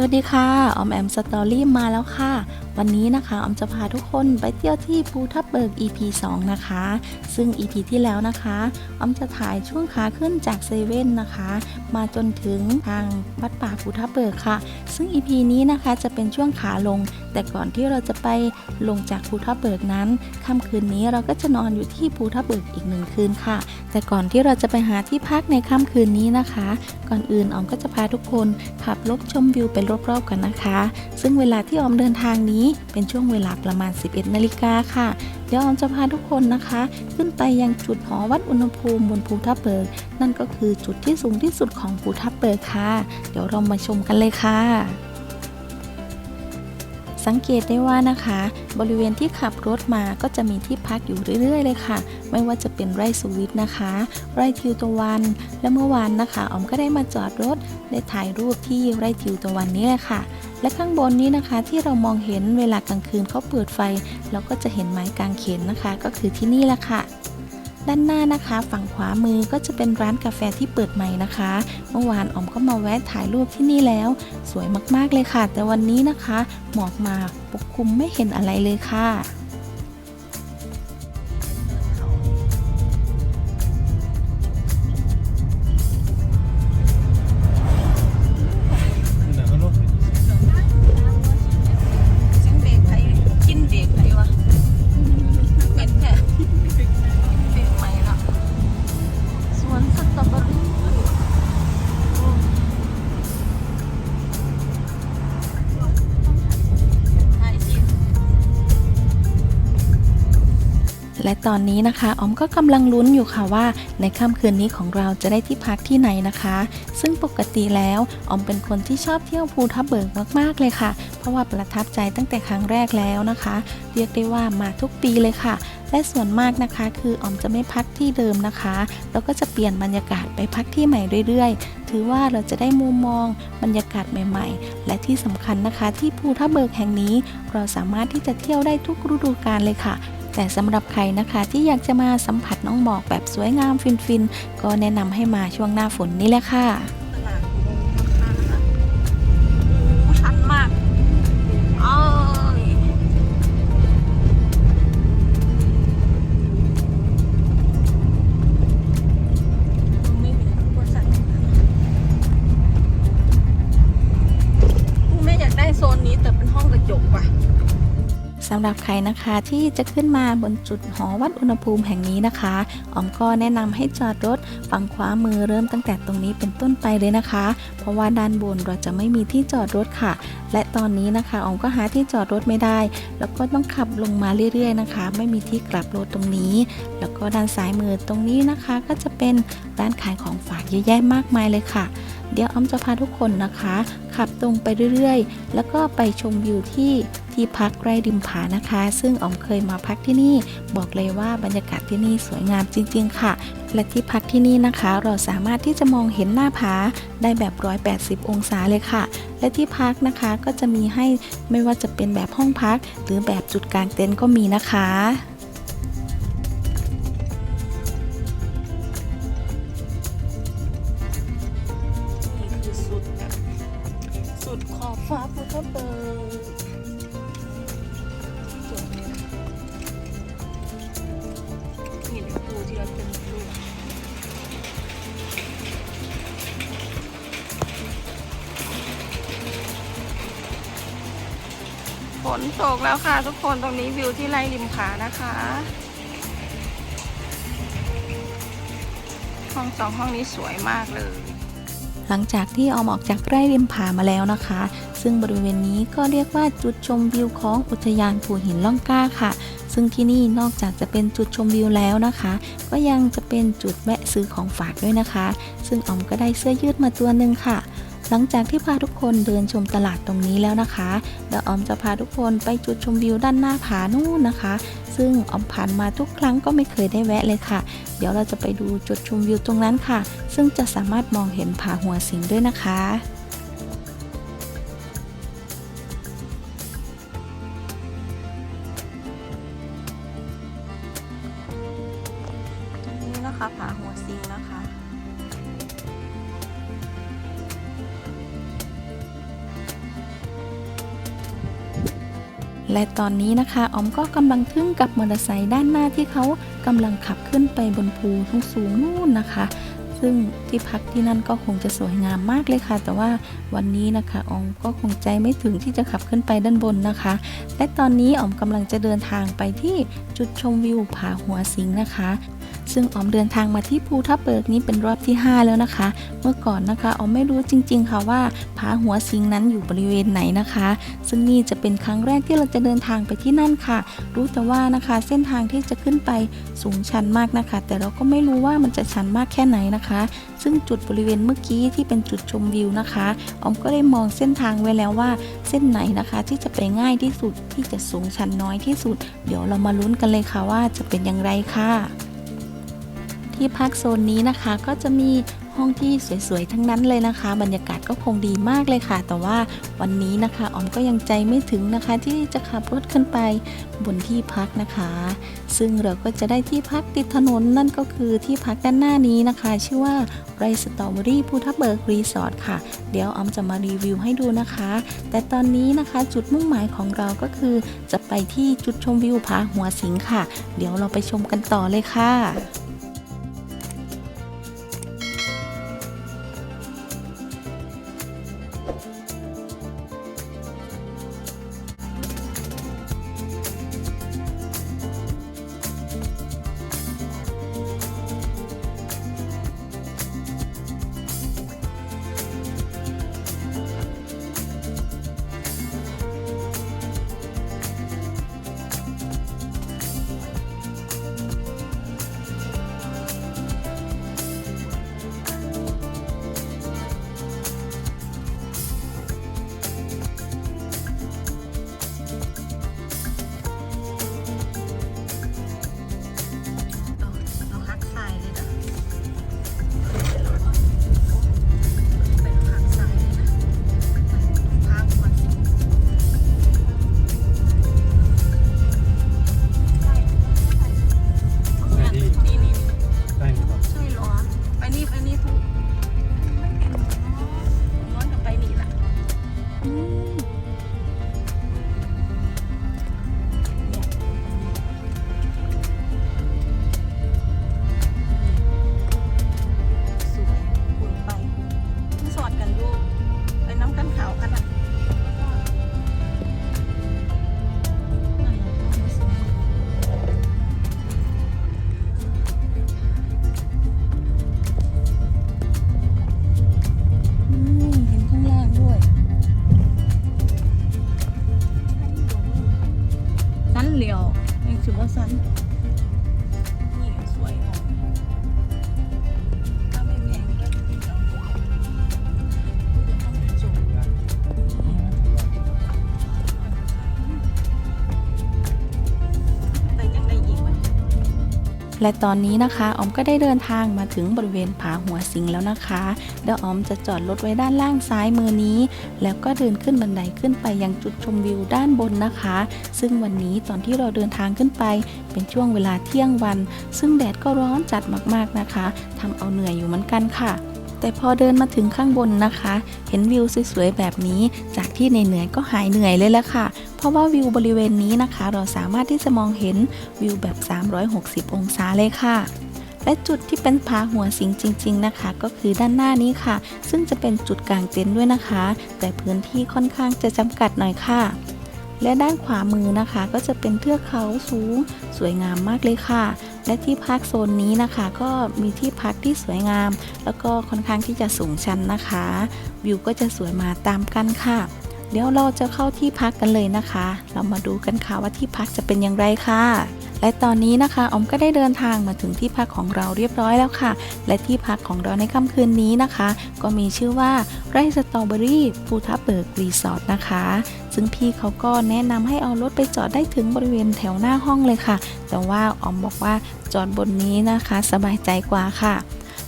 สวัสดีค่ะ ออมแอมสตอรี่มาแล้วค่ะ วันนี้นะคะออมจะพาทุกคนไปเที่ยวที่ภูทับเบิก EP 2 นะคะ ซึ่ง EP ที่แล้วนะคะออมจะถ่ายช่วงขาขึ้นจากเซเว่นนะคะ มาจนถึงทางวัดป่าภูทับเบิกค่ะ ซึ่ง EP นี้นะคะจะเป็นช่วงขาลง แต่ก่อนที่เราจะไปลงจากภูทับเบิกนั้นค่ำคืนนี้เราก็จะนอนอยู่ที่ภูทับเบิกอีกหนึ่งคืนค่ะ แต่ก่อนที่เราจะไปหาที่พักในค่ำคืนนี้นะคะ ก่อนอื่นออมก็จะพาทุกคนขับรถชมวิวไปรอบๆกันนะคะ ซึ่งเวลาที่ออมเดินทางนี้เป็นช่วงเวลาประมาณ 11 นาฬิกาค่ะ เดี๋ยวออมจะพาทุกคนนะคะ ขึ้นไปยังจุดหอวัดอุณหภูมิบนภูทับเบิก นั่นก็คือจุดที่สูงที่สุดของภูทับเบิกค่ะ เดี๋ยวเรามาชมกันเลยค่ะสังเกตได้ว่านะคะ บริเวณที่ขับรถมาก็จะมีที่พักอยู่เรื่อยๆ เลยค่ะ ไม่ว่าจะเป็นไร่สวิตนะคะ ไร่ทิวตะวัน และเมื่อวานนะคะออมก็ได้มาจอดรถได้ถ่ายรูปที่ไร่ทิวตะวันนี้แหละค่ะ และข้างบนนี้นะคะที่เรามองเห็นเวลากลางคืนเขาเปิดไฟ เราก็จะเห็นไม้กางเขนนะคะ ก็คือที่นี่แหละค่ะ ด้านหน้านะคะ ฝั่งขวามือก็จะเป็นร้านกาแฟที่เปิดใหม่นะคะ เมื่อวานออมก็มาแวะถ่ายรูปที่นี่แล้ว สวยมากๆเลยค่ะ แต่วันนี้นะคะ หมอกมาปกคลุมไม่เห็นอะไรเลยค่ะ และตอนนี้นะคะออมก็กำลังลุ้นอยู่ค่ะว่า ในค่ำคืนนี้ของเราจะได้ที่พักที่ไหนนะคะ ซึ่งปกติแล้วออมเป็นคนที่ชอบเที่ยวภูทับเบิกมากๆเลยค่ะ เพราะว่าประทับใจตั้งแต่ครั้งแรกแล้วนะคะ เรียกได้ว่ามาทุกปีเลยค่ะ และส่วนมากนะคะ คือออมจะไม่พักที่เดิมนะคะแล้วก็จะเปลี่ยนบรรยากาศไปพักที่ใหม่เรื่อยๆ ถือว่าเราจะได้มุมมองบรรยากาศใหม่ ๆ และที่สำคัญนะคะ ที่ภูทับเบิกแห่งนี้ เราสามารถที่จะเที่ยวได้ทุกฤดูกาลเลยค่ะ แต่สำหรับใครนะคะที่อยากจะมาสัมผัสน้องหมอกแบบสวยงามฟินๆ ก็แนะนำให้มาช่วงหน้าฝนนี่แหละค่ะำหรับใครนะคะที่จะขึ้นมาบนจุดหอวัดอุณหภูมิแห่งนี้นะคะออมก็แนะนำให้จอดรถฝั่งขวามือเริ่มตั้งแต่ตรงนี้เป็นต้นไปเลยนะคะ เพราะว่าด้านบนเราจะไม่มีที่จอดรถค่ะ และตอนนี้นะคะออมก็หาที่จอดรถไม่ได้ แล้วก็ต้องขับลงมาเรื่อยๆนะคะ ไม่มีที่กลับรถตรงนี้ แล้วก็ด้านซ้ายมือตรงนี้นะคะ ก็จะเป็นร้านขายของฝากเยอะแยะมากมายเลยค่ะ เดี๋ยวออมจะพาทุกคนนะคะ ขับตรงไปเรื่อยๆ แล้วก็ไปชมวิวที่ที่พักไร่ริมผานะคะ ซึ่งออมเคยมาพักที่นี่ บอกเลยว่าบรรยากาศที่นี่สวยงามจริง ๆ ค่ะ และที่พักที่นี่นะคะ เราสามารถที่จะมองเห็นหน้าผาได้แบบ 180 องศาเลยค่ะ และที่พักนะคะก็จะมีให้ไม่ว่าจะเป็นแบบห้องพัก หรือแบบจุดกลางเต็นท์ก็มีนะคะ เบิกสวยเลยนะนี่เป็นปูที่เราเป็นลูกฝนตกแล้วค่ะทุกคนตรงนี้วิวที่ไร่ริมผานะคะห้องสองห้องนี้สวยมากเลย หลังจากที่ออมออกจากไร่ริมผามาแล้วนะคะ ซึ่งบริเวณนี้ก็เรียกว่าจุดชมวิวของอุทยานภูหินล่องกล้าค่ะ ซึ่งที่นี่นอกจากจะเป็นจุดชมวิวแล้วนะคะ ก็ยังจะเป็นจุดแวะซื้อของฝากด้วยนะคะ ซึ่งออมก็ได้เสื้อยืดมาตัวหนึ่งค่ะหลังจากที่พาทุกคนเดินชมตลาดตรงนี้แล้วนะคะเดี๋ยวออมจะพาทุกคนไปจุดชมวิวด้านหน้าผานู่นนะคะ ซึ่งออมผ่านมาทุกครั้งก็ไม่เคยได้แวะเลยค่ะ เดี๋ยวเราจะไปดูจุดชมวิวตรงนั้นค่ะ ซึ่งจะสามารถมองเห็นผาหัวสิงด้วยนะคะนี่นะคะผาหัวซิงนะคะ และตอนนี้นะคะออมก็กำลังทึ่งกับมอเตอร์ไซค์ด้านหน้าที่เขากำลังขับขึ้นไปบนภูทุ่งสูงนู่นนะคะ ซึ่งที่พักที่นั่นก็คงจะสวยงามมากเลยค่ะ แต่ว่าวันนี้นะคะออมก็คงใจไม่ถึงที่จะขับขึ้นไปด้านบนนะคะ และตอนนี้ออมกำลังจะเดินทางไปที่จุดชมวิวผาหัวสิงนะคะ ซึ่งออมเดินทางมาที่ภูทับเบิกนี้เป็นรอบที่ 5 แล้วนะคะ เมื่อก่อนนะคะออมไม่รู้จริง ๆ ค่ะว่าผาหัวสิงนั้นอยู่บริเวณไหนนะคะ ซึ่งนี่จะเป็นครั้งแรกที่เราจะเดินทางไปที่นั่นค่ะ รู้แต่ว่านะคะเส้นทางที่จะขึ้นไปสูงชันมากนะคะ แต่เราก็ไม่รู้ว่ามันจะชันมากแค่ไหนนะคะ ซึ่งจุดบริเวณเมื่อกี้ที่เป็นจุดชมวิวนะคะออมก็ได้มองเส้นทางไว้แล้วว่าเส้นไหนนะคะที่จะไปง่ายที่สุดที่จะสูงชันน้อยที่สุด เดี๋ยวเรามาลุ้นกันเลยค่ะว่าจะเป็นอย่างไรค่ะ ที่พักโซนนี้นะคะ ก็จะมีห้องที่สวยๆ ทั้งนั้นเลยนะคะ บรรยากาศก็คงดีมากเลยค่ะ แต่ว่าวันนี้นะคะออมก็ยังใจไม่ถึงนะคะ ที่จะขับรถขึ้นไปบนที่พักนะคะ ซึ่งเราก็จะได้ที่พักติดถนนนั่นก็คือที่พักด้านหน้านี้นะคะ ชื่อว่าไรสตรอเบอรี่ภูทับเบิกรีสอร์ทค่ะ เดี๋ยวออมจะมารีวิวให้ดูนะคะ แต่ตอนนี้นะคะจุดมุ่งหมายของเราก็คือ จะไปที่จุดชมวิวผาหัวสิงค่ะ เดี๋ยวเราไปชมกันต่อเลยค่ะ น้ และตอนนี้นะคะออมก็ได้เดินทางมาถึงบริเวณผาหัวสิงแล้วนะคะเดี๋ยวออมจะจอดรถไว้ด้านล่างซ้ายมือนี้ แล้วก็เดินขึ้นบันไดขึ้นไปยังจุดชมวิวด้านบนนะคะ ซึ่งวันนี้ตอนที่เราเดินทางขึ้นไป เป็นช่วงเวลาเที่ยงวัน ซึ่งแดดก็ร้อนจัดมากๆนะคะทำเอาเหนื่อยอยู่เหมือนกันค่ะ แต่พอเดินมาถึงข้างบนนะคะ เห็นวิวสวยๆแบบนี้ จากที่เหนื่อยๆก็หายเหนื่อยเลยละค่ะ เพราะว่าวิวบริเวณนี้นะคะ เราสามารถที่จะมองเห็นวิวแบบ 360 องศาเลยค่ะและจุดที่เป็นผาหัวสิงจริง ๆนะคะ ก็คือด้านหน้านี้ค่ะ ซึ่งจะเป็นจุดกลางเต็นท์ด้วยนะคะ แต่พื้นที่ค่อนข้างจะจำกัดหน่อยค่ะ และด้านขวามือนะคะ ก็จะเป็นเทือกเขาสูง สวยงามมากเลยค่ะ และที่พักโซนนี้นะคะ ก็มีที่พักที่สวยงาม แล้วก็ค่อนข้างที่จะสูงชันนะคะ วิวก็จะสวยมาตามกันค่ะเดี๋ยวเราจะเข้าที่พักกันเลยนะคะ เรามาดูกันค่ะว่าที่พักจะเป็นอย่างไรค่ะ และตอนนี้นะคะออมก็ได้เดินทางมาถึงที่พักของเราเรียบร้อยแล้วค่ะ และที่พักของเราในค่ำคืนนี้นะคะ ก็มีชื่อว่าไร่สตรอเบอรี่ภูทับเบิกรีสอร์ทนะคะ ซึ่งพี่เขาก็แนะนำให้เอารถไปจอดได้ถึงบริเวณแถวหน้าห้องเลยค่ะ แต่ว่าออมบอกว่าจอดบนนี้นะคะ สบายใจกว่าค่ะ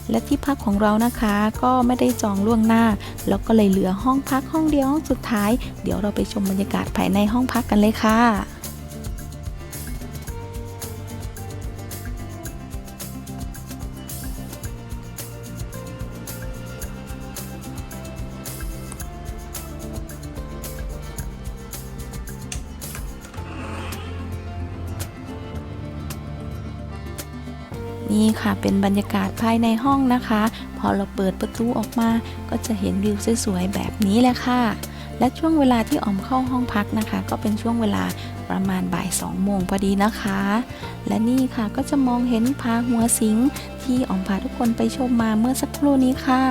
และที่พักของเรานะคะก็ไม่ได้จองล่วงหน้า แล้วก็เลยเหลือห้องพักห้องเดียวห้องสุดท้าย เดี๋ยวเราไปชมบรรยากาศภายในห้องพักกันเลยค่ะ นี่ค่ะเป็นบรรยากาศภายในห้องนะคะ พอเราเปิดประตูออกมา ก็จะเห็นวิวสวยๆแบบนี้แหละค่ะ และช่วงเวลาที่ออมเข้าห้องพักนะคะ ก็เป็นช่วงเวลาประมาณบ่าย2โมงพอดีนะคะ และนี่ค่ะก็จะมองเห็นพาหัวสิงที่ออมพาทุกคนไปชมมาเมื่อสักครู่นี้ค่ะ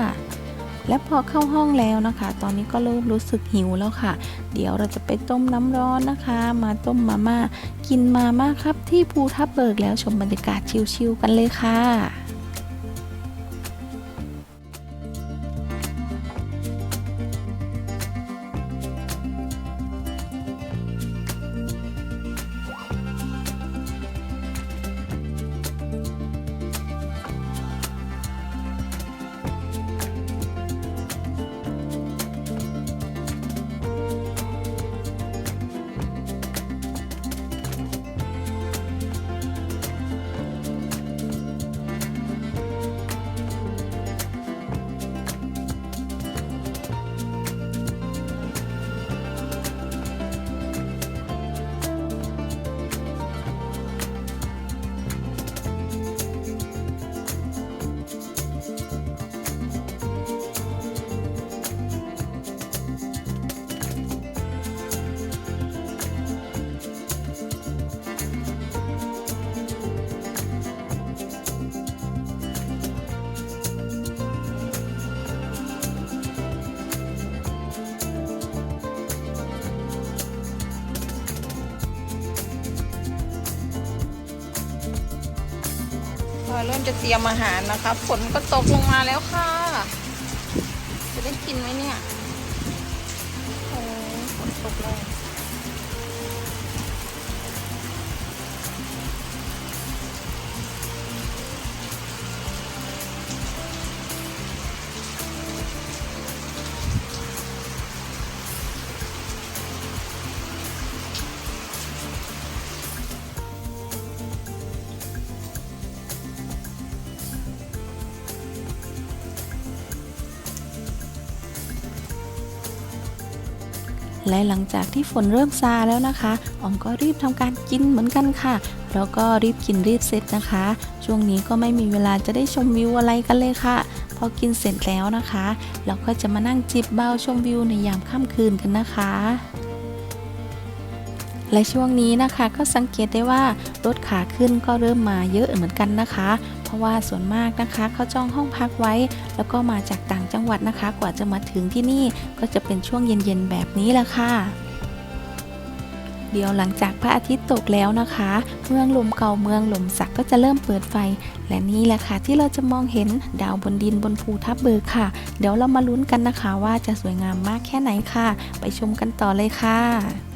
และพอเข้าห้องแล้วนะคะ ตอนนี้ก็เริ่มรู้สึกหิวแล้วค่ะ เดี๋ยวเราจะไปต้มน้ำร้อนนะคะ มาต้มมาม่ากินมาม่าครับที่ภูทับเบิกแล้วชมบรรยากาศชิลๆกันเลยค่ะ พอเริ่มจะเตรียมอาหารนะคะฝนก็ตกลงมาแล้วค่ะ จะได้กินไหมเนี่ยโอ้ฝนตกแล้ว และหลังจากที่ฝนเริ่มซาแล้วนะคะออมก็รีบทำการกินเหมือนกันค่ะ แล้วก็รีบกินรีบเสร็จนะคะ ช่วงนี้ก็ไม่มีเวลาจะได้ชมวิวอะไรกันเลยค่ะ พอกินเสร็จแล้วนะคะ เราก็จะมานั่งจิบเบาชมวิวในยามค่ำคืนกันนะคะและช่วงนี้นะคะก็สังเกตได้ว่ารถขาขึ้นก็เริ่มมาเยอะเหมือนกันนะคะ ราะว่าส่วนมากนะคะเขาจองห้องพักไว้ แล้วก็มาจากต่างจังหวัดนะคะ กว่าจะมาถึงที่นี่ก็จะเป็นช่วงเย็นๆแบบนี้แหละค่ะเดี๋ยวหลังจากพระอาทิตย์ตกแล้วนะคะ เมืองลมเก่าเมืองหลมสักก็จะเริ่มเปิดไฟ และนี่แหละค่ะที่เราจะมองเห็นดาวบนดินบนภูทับเบิกค่ะ เดี๋ยวเรามาลุ้นกันนะคะว่าจะสวยงามมากแค่ไหนค่ะ ไปชมกันต่อเลยค่ะ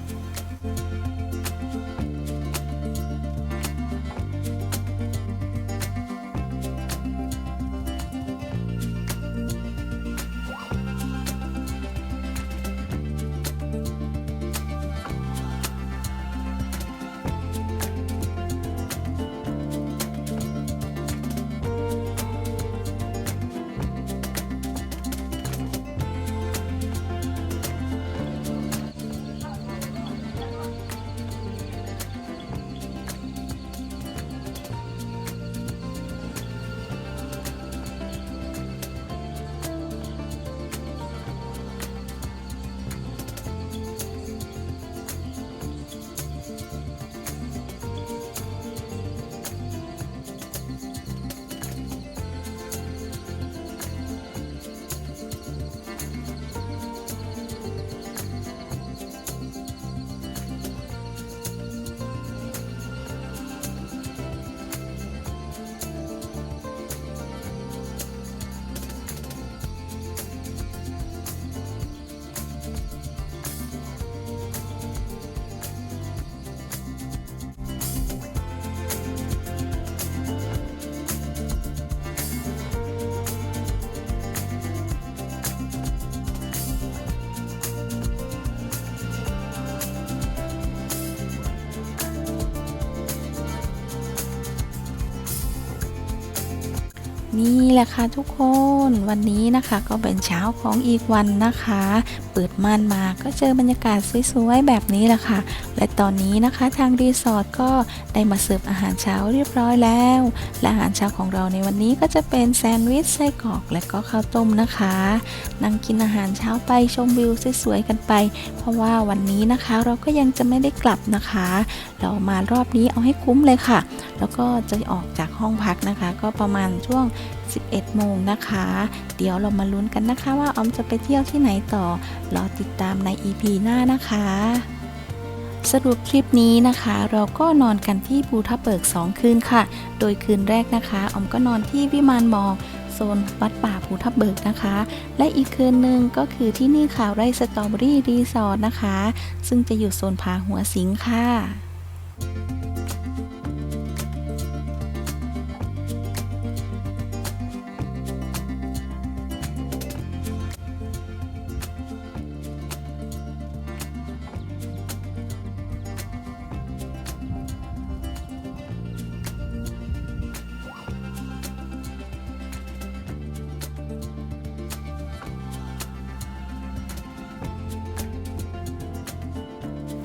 นี่แหละค่ะทุกคนวันนี้นะคะก็เป็นเช้าของอีกวันนะคะ เปิดม่านมาก็เจอบรรยากาศสวยๆแบบนี้แหละค่ะ และตอนนี้นะคะทางรีสอร์ทก็ได้มาเสิร์ฟอาหารเช้าเรียบร้อยแล้ว และอาหารเช้าของเราในวันนี้ก็จะเป็นแซนด์วิชไส้กรอกและก็ข้าวต้มนะคะ นั่งกินอาหารเช้าไปชมวิวสวยๆกันไป เพราะว่าวันนี้นะคะเราก็ยังจะไม่ได้กลับนะคะ เรามารอบนี้เอาให้คุ้มเลยค่ะ แล้วก็จะออกจากห้องพักนะคะ ก็ประมาณช่วง11 โมงนะคะ เดี๋ยวเรามาลุ้นกันนะคะว่าออมจะไปเที่ยวที่ไหนต่อ รอติดตามใน EP หน้านะคะ สรุปทริปนี้นะคะ เราก็นอนกันที่ภูทับเบิก 2 คืนค่ะ โดยคืนแรกนะคะออมก็นอนที่วิมานมอกโซนวัดป่าภูทับเบิกนะคะ และอีกคืนหนึ่งก็คือที่นี่ค่ะไร่สตรอเบอรี่รีสอร์ทนะคะ ซึ่งจะอยู่โซนผาหัวสิงค่ะ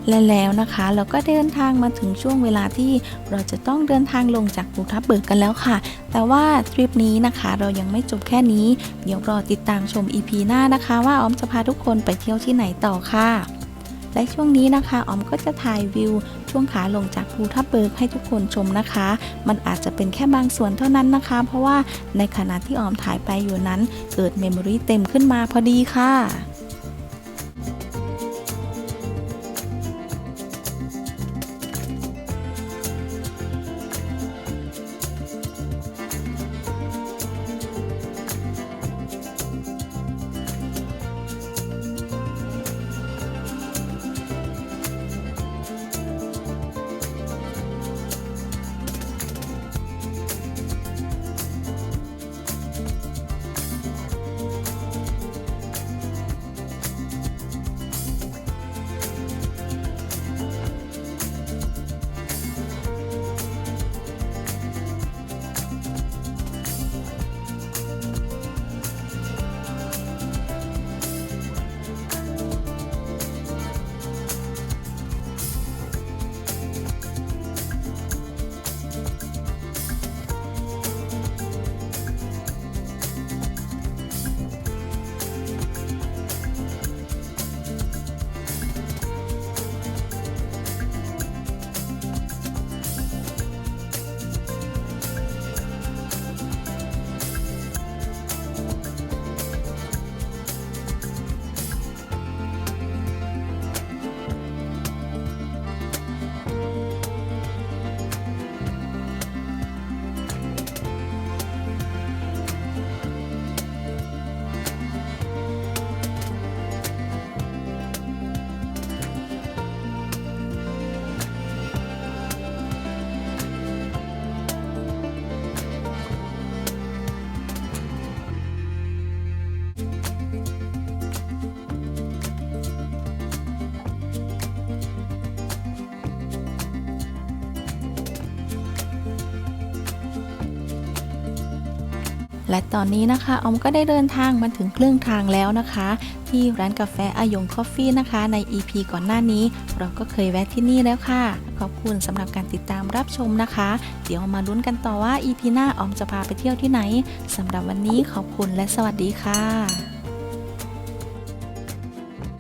และแล้วนะคะเราก็เดินทางมาถึงช่วงเวลาที่เราจะต้องเดินทางลงจากภูทับเบิกกันแล้วค่ะ แต่ว่าทริปนี้นะคะเรายังไม่จบแค่นี้ เดี๋ยวรอติดตามชม EP หน้านะคะ ว่าออมจะพาทุกคนไปเที่ยวที่ไหนต่อค่ะและช่วงนี้นะคะออมก็จะถ่ายวิว ช่วงขาลงจากภูทับเบิกให้ทุกคนชมนะคะ มันอาจจะเป็นแค่บางส่วนเท่านั้นนะคะ เพราะว่าในขณะที่ออมถ่ายไปอยู่นั้น เกิดเมมโมรีเต็มขึ้นมาพอดีค่ะ และตอนนี้นะคะออมก็ได้เดินทางมาถึงครึ่งทางแล้วนะคะ ที่ร้านกาแฟอายงคอฟฟี่นะคะ ใน EP ก่อนหน้านี้ เราก็เคยแวะที่นี่แล้วค่ะ ขอบคุณสำหรับการติดตามรับชมนะคะ เดี๋ยวมาลุ้นกันต่อว่า EP หน้าออมจะพาไปเที่ยวที่ไหนสำหรับวันนี้ขอบคุณและสวัสดีค่ะ